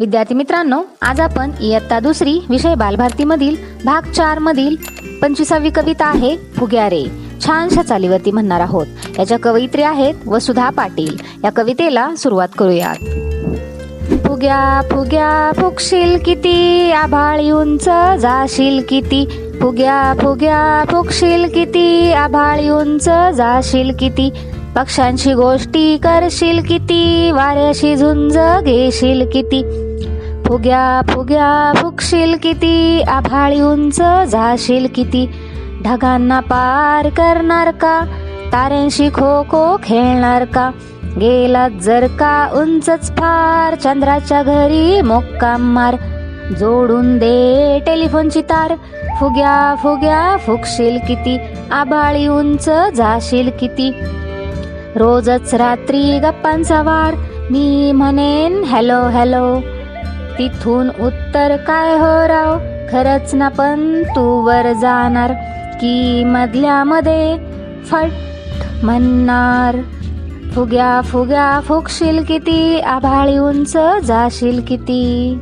विद्यार्थी मित्रांनो आज आपण इयत्ता दुसरी विषय बालभारतीमधील भाग चार मधील पंचवीसावी कविता आहे फुग्यारे छानशा चालीवरती म्हणणार आहोत. याच्या कवयित्री आहेत वसुधा पाटील. या कवितेला सुरुवात करूयात. फुग्या फुग्या फुगशील किती? आभाळी उंच जाशील किती? फुग्या फुग्या फुगशील किती? आभाळी उंच जाशील किती? पक्ष्यांशी गोष्टी करशील किती? वाऱ्याशी झुंज घेशील किती? फुग्या फुग्या फुगशील किती? आभाळी उंच जाशील किती? ढगांना पार करणार का? ताऱ्यांशी खो खो खेळणार का? गेला जर का उंचच फार चंद्राच्या घरी मोक्काम मार. जोडून दे टेलिफोनची तार. फुग्या फुग्या फुगशील किती? आभाळी उंच जाशील किती? रोजच रात्री गप्पांचा वार. मी म्हणेन हॅलो हॅलो. तिथून उत्तर काय हो राव? खरंच ना पण तू वर जाणार. की मधल्यामध्ये फट म्हणणार. फुग्या फुग्या फुगशील किती? आभाळी उंच जाशील किती?